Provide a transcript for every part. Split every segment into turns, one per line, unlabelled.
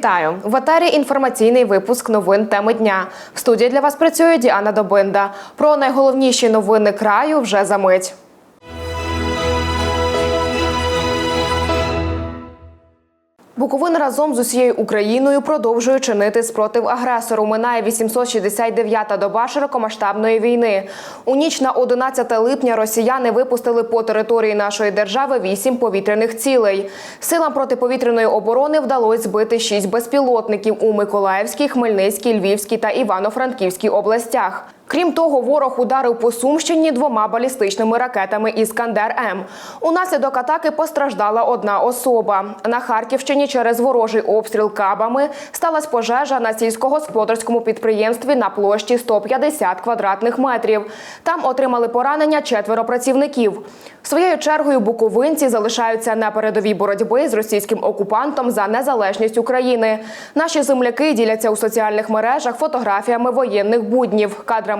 Вітаю в етері інформаційний випуск новин теми дня. В студії для вас працює Діана Добинда. Про найголовніші новини краю вже за мить. Буковина разом з усією Україною продовжує чинити спротив агресору. Минає 869-та доба широкомасштабної війни. У ніч на 11 липня росіяни випустили по території нашої держави вісім повітряних цілей. Силам протиповітряної оборони вдалося збити шість безпілотників у Миколаївській, Хмельницькій, Львівській та Івано-Франківській областях. Крім того, ворог ударив по Сумщині двома балістичними ракетами Іскандер М. Унаслідок атаки постраждала одна особа. На Харківщині через ворожий обстріл кабами сталася пожежа на сільськогосподарському підприємстві на площі 150 квадратних метрів. Там отримали поранення четверо працівників. Своєю чергою буковинці залишаються на передовій боротьби з російським окупантом за незалежність України. Наші земляки діляться у соціальних мережах фотографіями воєнних буднів, кадрами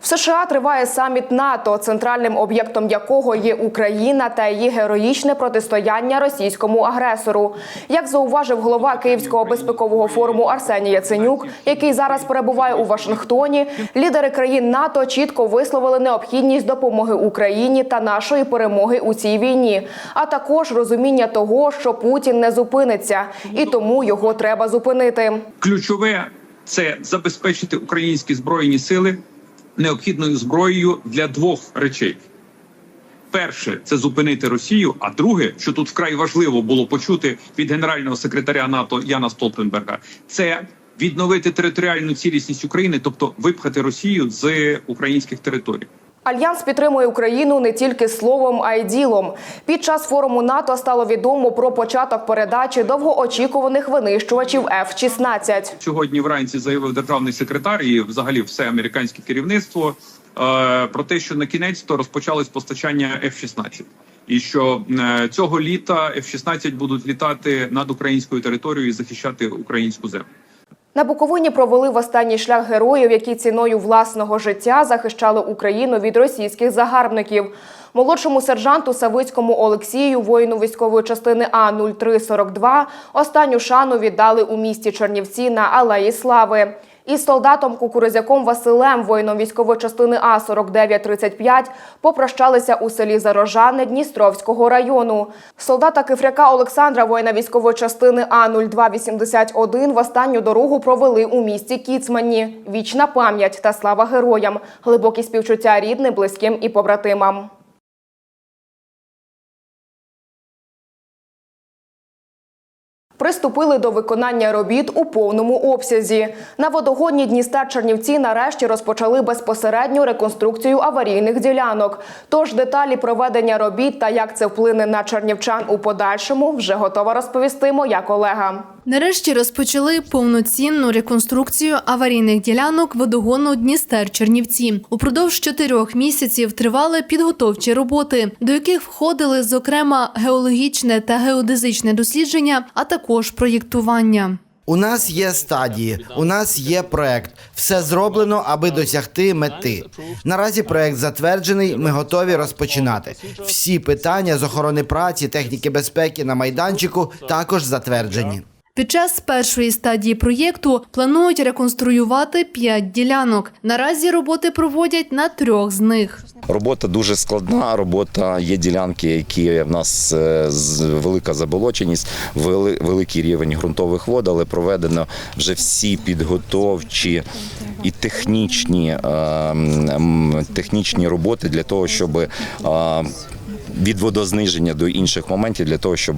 В США триває саміт НАТО, центральним об'єктом якого є Україна та її героїчне протистояння російському агресору. Як зауважив голова Київського безпекового форуму Арсеній Яценюк, який зараз перебуває у Вашингтоні, лідери країн НАТО чітко висловили необхідність допомоги Україні та нашої перемоги у цій війні, а також розуміння того, що Путін не зупиниться, і тому його треба зупинити.
Ключове це забезпечити українські збройні сили необхідною зброєю для двох речей. Перше це зупинити Росію. А друге, що тут вкрай важливо було почути від генерального секретаря НАТО Яна Столтенберга, це відновити територіальну цілісність України, тобто випхати Росію з українських територій.
Альянс підтримує Україну не тільки словом, а й ділом. Під час форуму НАТО стало відомо про початок передачі довгоочікуваних винищувачів F-16.
Сьогодні вранці заявив державний секретар і взагалі все американське керівництво е, про те, що на кінець то розпочалось постачання F-16. І що е, цього літа F-16 будуть літати над українською територією і захищати українську землю.
На Буковині провели в останній шлях героїв, які ціною власного життя захищали Україну від російських загарбників. Молодшому сержанту Савицькому Олексію, воїну військової частини А 0342 останню шану віддали у місті Чернівці на Алеї Слави. Із солдатом Кукурузяком Василем, воїном військової частини А 4935 попрощалися у селі Зарожане Дністровського району. Солдата Кифряка Олександра, воїна військової частини А 0281 в останню дорогу провели у місті Кіцмані. Вічна пам'ять та слава героям, глибокі співчуття рідним, близьким і побратимам. Приступили до виконання робіт у повному обсязі. На водогонні Дністер Чернівці нарешті розпочали безпосередню реконструкцію аварійних ділянок. Тож деталі проведення робіт та як це вплине на чернівчан у подальшому вже готова розповісти моя колега.
Нарешті розпочали повноцінну реконструкцію аварійних ділянок водогону Дністер Чернівці. Упродовж чотирьох місяців тривали підготовчі роботи, до яких входили зокрема геологічне та геодезичне дослідження, а також проєктування.
У нас є стадії, у нас є проект. Все зроблено, аби досягти мети. Наразі проект затверджений. Ми готові розпочинати. Всі питання з охорони праці, техніки безпеки на майданчику також затверджені.
Під час першої стадії проєкту планують реконструювати п'ять ділянок. Наразі роботи проводять на трьох з них.
Робота дуже складна. Робота є ділянки, які в нас е, велика заболоченість, великий рівень ґрунтових вод, але проведено вже всі підготовчі і технічні, е, технічні роботи для того, щоб е, від водозниження до інших моментів, для того, щоб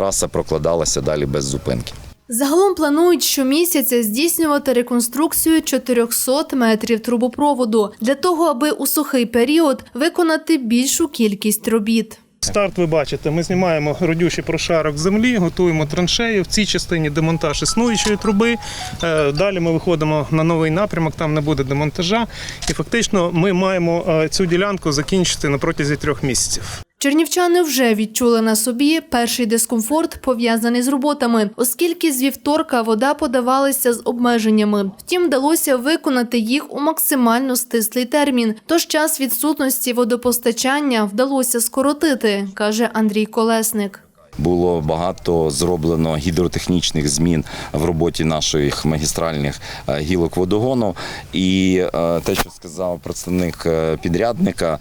траса прокладалася далі без зупинки.
Загалом планують щомісяця здійснювати реконструкцію 400 метрів трубопроводу для того, аби у сухий період виконати більшу кількість робіт.
Старт ви бачите, ми знімаємо родючий прошарок землі, готуємо траншею. В цій частині демонтаж існуючої труби. Е, Далі ми виходимо на новий напрямок, там не буде демонтажа. І фактично ми маємо е, цю ділянку закінчити на протязі трьох місяців.
Чернівчани вже відчули на собі перший дискомфорт, пов'язаний з роботами, оскільки з вівторка вода подавалася з обмеженнями. Втім, вдалося виконати їх у максимально стислий термін. Тож час відсутності водопостачання вдалося скоротити, каже Андрій Колесник.
Було багато зроблено гідротехнічних змін в роботі наших магістральних е, гілок водогону. І е, те, що сказав представник е, підрядника,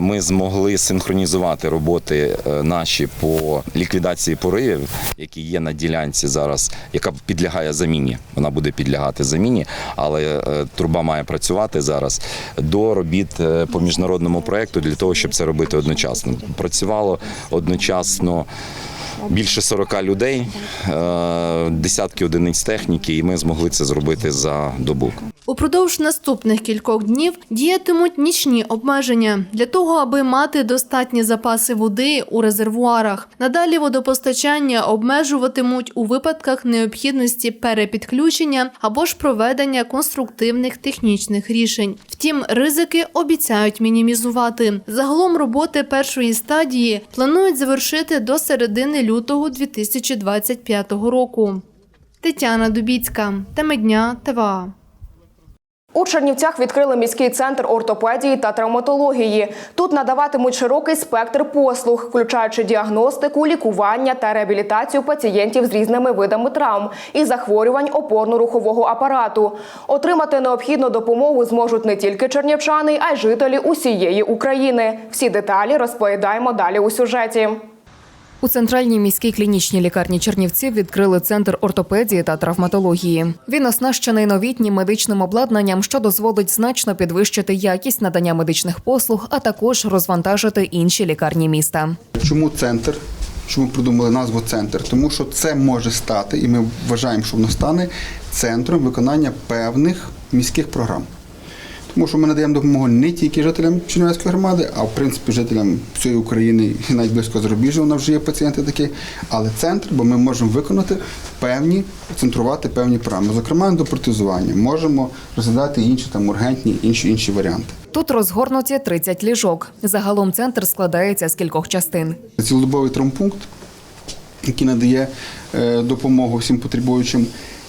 ми змогли синхронізувати роботи наші по ліквідації поривів, які є на ділянці зараз, яка підлягає заміні. Вона буде підлягати заміні, але труба має працювати зараз до робіт по міжнародному проекту для того, щоб це робити одночасно. Працювало одночасно. Більше 40 людей, е, десятки одиниць техніки, і ми змогли це зробити за добу.
Упродовж наступних кількох днів діятимуть нічні обмеження для того, аби мати достатні запаси води у резервуарах. Надалі водопостачання обмежуватимуть у випадках необхідності перепідключення або ж проведення конструктивних технічних рішень. Втім, ризики обіцяють мінімізувати. Загалом роботи першої стадії планують завершити до середини лютого 2025 року. Тетяна Дубіцька, теми дня ТВА.
У Чернівцях відкрили міський центр ортопедії та травматології. Тут надаватимуть широкий спектр послуг, включаючи діагностику, лікування та реабілітацію пацієнтів з різними видами травм і захворювань опорно-рухового апарату. Отримати необхідну допомогу зможуть не тільки чернівчани, а й жителі усієї України. Всі деталі розповідаємо далі у сюжеті.
У центральній міській клінічній лікарні Чернівців відкрили центр ортопедії та травматології. Він оснащений новітнім медичним обладнанням, що дозволить значно підвищити якість надання медичних послуг, а також розвантажити інші лікарні міста.
Чому центр? Чому придумали назву центр? Тому що це може стати, і ми вважаємо, що воно стане центром виконання певних міських програм. Тому що ми надаємо допомогу не тільки жителям Чернівецької громади, а в принципі жителям всієї України і навіть близько зарубіжжя у нас вже є пацієнти такі. Але центр, бо ми можемо виконати певні, центрувати певні програми. Зокрема, ендопротезування. Можемо розглядати інші там ургентні, інші інші варіанти.
Тут розгорнуті 30 ліжок. Загалом центр складається з кількох частин.
цілодобовий травмпункт, який надає е, допомогу всім потребуючим.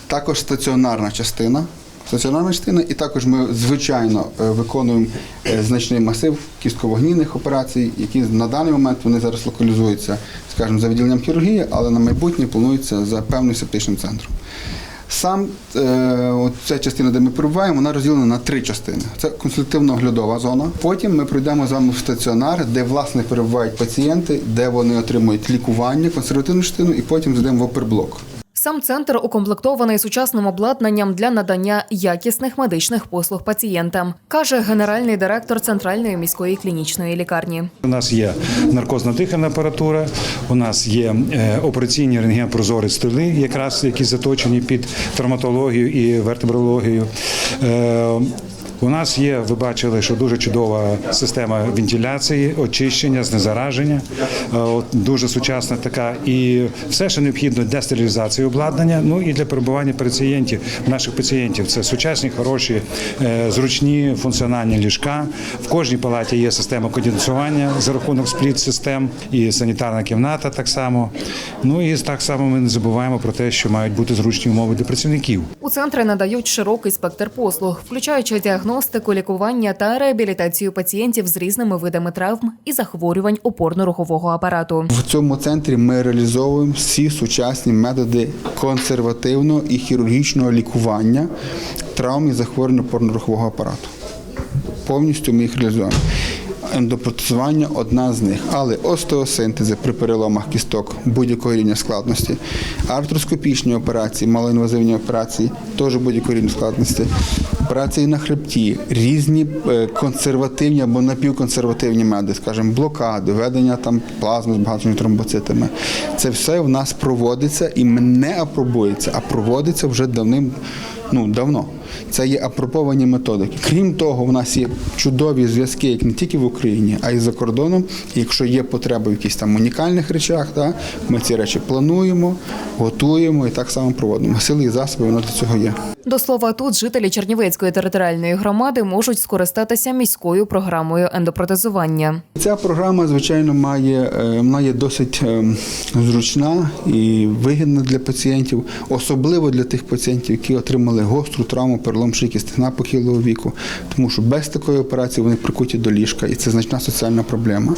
Також стаціонарна частина. Стаціонарна частина, і також ми звичайно е, виконуємо е, значний масив кістковогнійних операцій, які на даний момент вони зараз локалізуються, скажімо, за відділенням хірургії, але на майбутнє планується за певним септичним центром. Сам е, ця частина, де ми перебуваємо, вона розділена на три частини. Це консультативно-оглядова зона. Потім ми пройдемо з вами в стаціонар, де власне перебувають пацієнти, де вони отримують лікування, консервативну частину, і потім зайдемо в оперблок.
Сам центр укомплектований сучасним обладнанням для надання якісних медичних послуг пацієнтам, каже генеральний директор центральної міської клінічної лікарні.
У нас є наркозно-дихальна апаратура, у нас є е, операційні рентген-прозорі столи, якраз які заточені під травматологію і вертебрологію. У нас є, ви бачили, що дуже чудова система вентиляції, очищення, знезараження, Е, дуже сучасна така, і все, що необхідно для стерилізації обладнання. Ну і для перебування пацієнтів, наших пацієнтів. Це сучасні, хороші, е, зручні функціональні ліжка. В кожній палаті є система кондиціювання за рахунок спліт-систем і санітарна кімната так само. Ну і так само ми не забуваємо про те, що мають бути зручні умови для працівників.
У центрі надають широкий спектр послуг, включаючи діагностику, лікування та реабілітацію пацієнтів з різними видами травм і захворювань опорно-рухового апарату.
В цьому центрі ми реалізовуємо всі сучасні методи консервативного і хірургічного лікування травм і захворювань опорно-рухового апарату. Повністю ми їх реалізуємо. Ендопротезування одна з них, але остеосинтези при переломах кісток будь-якого рівня складності, артроскопічні операції, малоінвазивні операції, теж будь-якого рівня складності, операції на хребті, різні е, консервативні або напівконсервативні методи, скажімо, блокади, ведення там плазми з багатими тромбоцитами. Це все в нас проводиться і не апробується, а проводиться вже давним ну давно. Це є апробовані методики. Крім того, в нас є чудові зв'язки, як не тільки в Україні, а й за кордоном. Якщо є потреба в якихось там унікальних речах, та, ми ці речі плануємо, готуємо і так само проводимо. Сили і засоби воно для цього є.
До слова, тут жителі Чернівецької Чернівецької територіальної громади можуть скористатися міською програмою ендопротезування.
Ця програма, звичайно, має, е, вона досить е, зручна і вигідна для пацієнтів, особливо для тих пацієнтів, які отримали гостру травму, перелом шийки стегна похилого віку, тому що без такої операції вони прикуті до ліжка, і це значна соціальна проблема.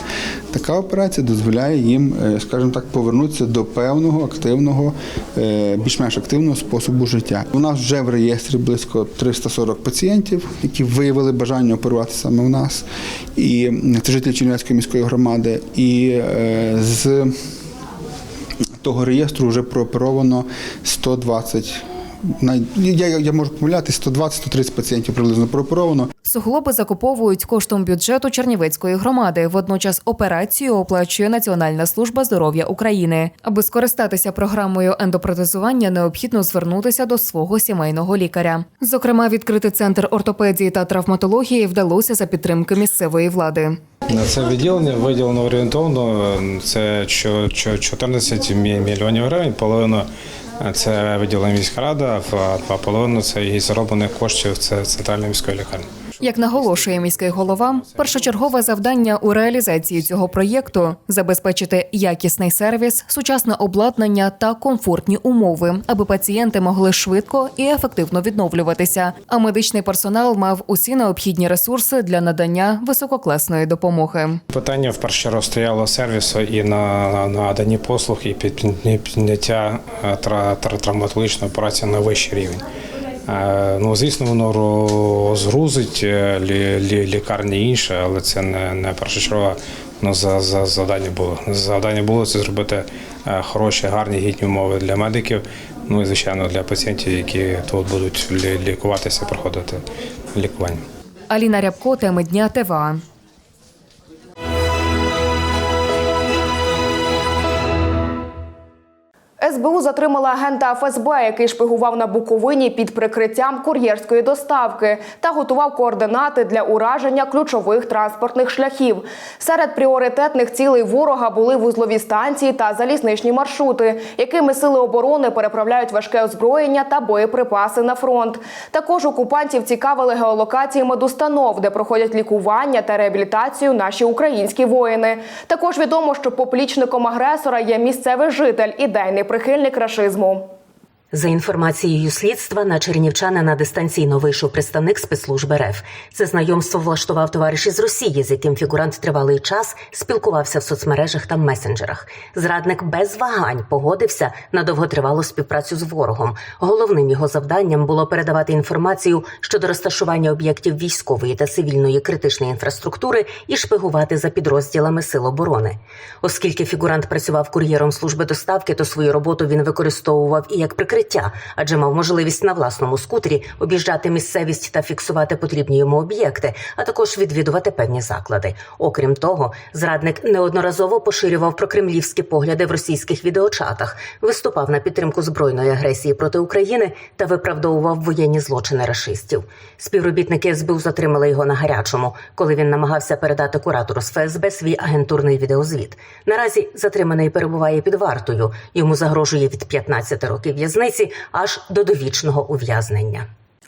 Така операція дозволяє їм, е, скажімо так, повернутися до певного активного, е, більш-менш активного способу життя. У нас вже в реєстрі близько 340 пацієнтів, які виявили бажання оперувати саме у нас, і це жителі Чернівецької міської громади. І е, з того реєстру вже прооперовано 120 най- я, я, я можу помилятися, 120-130 пацієнтів приблизно прооперовано.
Суглоби закуповують коштом бюджету Чернівецької громади. Водночас операцію оплачує Національна служба здоров'я України. Аби скористатися програмою ендопротезування, необхідно звернутися до свого сімейного лікаря. Зокрема, відкрити центр ортопедії та травматології вдалося за підтримки місцевої влади.
На це відділення виділено орієнтовно це чо- чо- 14 мільйонів гривень. Половина це виділена міська рада, а а половина це і зароблених коштів це центральної міської лікарні.
Як наголошує міський голова, першочергове завдання у реалізації цього проєкту забезпечити якісний сервіс, сучасне обладнання та комфортні умови, аби пацієнти могли швидко і ефективно відновлюватися. А медичний персонал мав усі необхідні ресурси для надання висококласної допомоги.
Питання в першу чергу стояло сервісу і на, на, на наданні послуг і під- підняття е, тра- тра- травматологічної операції на вищий рівень. Е, Ну, звісно, воно розгрузить е, лі, лі, лікарні інше, але це не, не першочергове ну, за, за завдання було. Завдання було це зробити е, хороші, гарні, гідні умови для медиків, ну і звичайно для пацієнтів, які тут будуть лі- лікуватися, проходити лікування.
Аліна Рябко, теми дня ТВА.
СБУ затримала агента ФСБ, який шпигував на Буковині під прикриттям кур'єрської доставки та готував координати для ураження ключових транспортних шляхів. Серед пріоритетних цілей ворога були вузлові станції та залізничні маршрути, якими сили оборони переправляють важке озброєння та боєприпаси на фронт. Також окупантів цікавили геолокації медустанов, де проходять лікування та реабілітацію наші українські воїни. Також відомо, що поплічником агресора є місцевий житель ідейний прихильник рашизму.
За інформацією слідства, на чернівчанина дистанційно вийшов представник спецслужби РФ. Це знайомство влаштував товариш із Росії, з яким фігурант тривалий час спілкувався в соцмережах та месенджерах. Зрадник без вагань погодився на довготривалу співпрацю з ворогом. Головним його завданням було передавати інформацію щодо розташування об'єктів військової та цивільної критичної інфраструктури і шпигувати за підрозділами сил оборони. Оскільки фігурант працював кур'єром служби доставки, то свою роботу він використовував і як прикриття, адже мав можливість на власному скутері об'їжджати місцевість та фіксувати потрібні йому об'єкти, а також відвідувати певні заклади. Окрім того, зрадник неодноразово поширював прокремлівські погляди в російських відеочатах, виступав на підтримку збройної агресії проти України та виправдовував воєнні злочини рашистів. Співробітники СБУ затримали його на гарячому, коли він намагався передати куратору з ФСБ свій агентурний відеозвіт. Наразі затриманий перебуває під вартою. Йому загрожує від 15 років в'язниці аж до довічного ув'язнення.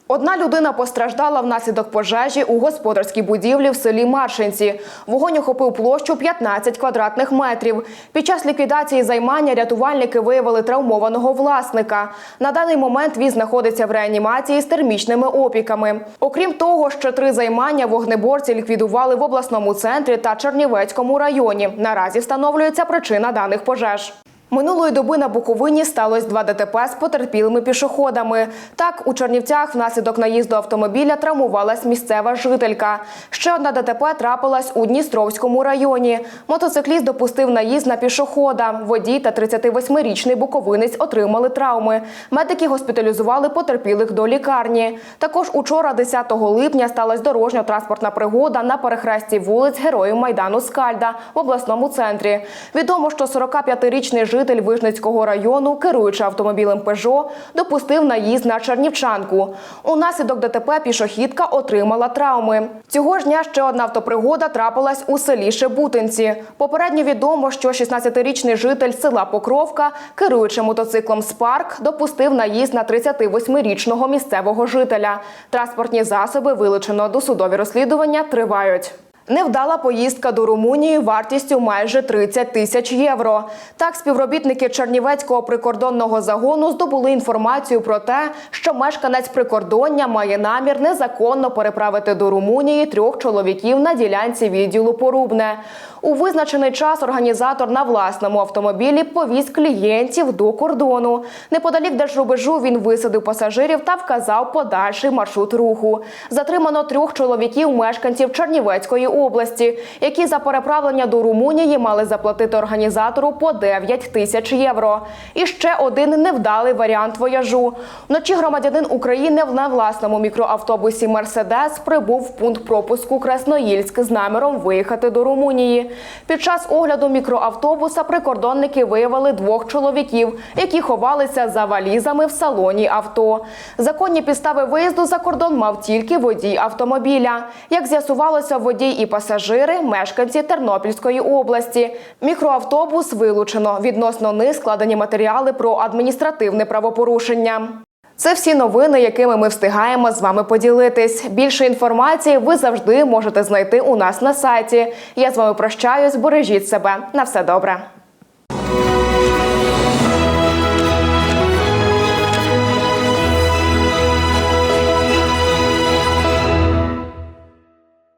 Одна людина постраждала внаслідок пожежі у господарській будівлі в селі Маршинці. Вогонь охопив площу 15 квадратних метрів. Під час ліквідації займання рятувальники виявили травмованого власника. На даний момент він знаходиться в реанімації з термічними опіками. Окрім того, ще три займання вогнеборці ліквідували в обласному центрі та Чернівецькому районі. Наразі встановлюється причина даних пожеж. Минулої доби на Буковині сталося два ДТП з потерпілими пішоходами. Так, у Чернівцях внаслідок наїзду автомобіля травмувалась місцева жителька. Ще одна ДТП трапилась у Дністровському районі. Мотоцикліст допустив наїзд на пішохода. Водій та 38-річний буковинець отримали травми. Медики госпіталізували потерпілих до лікарні. Також учора, 10 липня, сталася дорожньо-транспортна пригода на перехресті вулиць Героїв Майдану Скальда в обласному центрі. Відомо, що 45-річний житель Вижницького району, керуючи автомобілем Пежо, допустив наїзд на чернівчанку. Унаслідок ДТП пішохідка отримала травми. Цього ж дня ще одна автопригода трапилась у селі Шебутинці. Попередньо відомо, що 16-річний житель села Покровка, керуючи мотоциклом Спарк, допустив наїзд на 38-річного місцевого жителя. Транспортні засоби вилучено досудові розслідування тривають. Невдала поїздка до Румунії вартістю майже 30 тисяч євро. Так, співробітники Чернівецького прикордонного загону здобули інформацію про те, що мешканець прикордоння має намір незаконно переправити до Румунії трьох чоловіків на ділянці відділу Порубне. У визначений час організатор на власному автомобілі повіз клієнтів до кордону. Неподалік держрубежу він висадив пасажирів та вказав подальший маршрут руху. Затримано трьох чоловіків мешканців Чернівецької області, які за переправлення до Румунії мали заплатити організатору по 9 тисяч євро. І ще один невдалий варіант вояжу. Вночі громадянин України на власному мікроавтобусі Мерседес прибув в пункт пропуску Красноїльськ з наміром виїхати до Румунії. Під час огляду мікроавтобуса прикордонники виявили двох чоловіків, які ховалися за валізами в салоні авто. Законні підстави виїзду за кордон мав тільки водій автомобіля. Як з'ясувалося, водій і пасажири мешканці Тернопільської області. Мікроавтобус вилучено. Відносно них складені матеріали про адміністративне правопорушення. Це всі новини, якими ми встигаємо з вами поділитись. Більше інформації ви завжди можете знайти у нас на сайті. Я з вами прощаюсь. Бережіть себе. На все добре.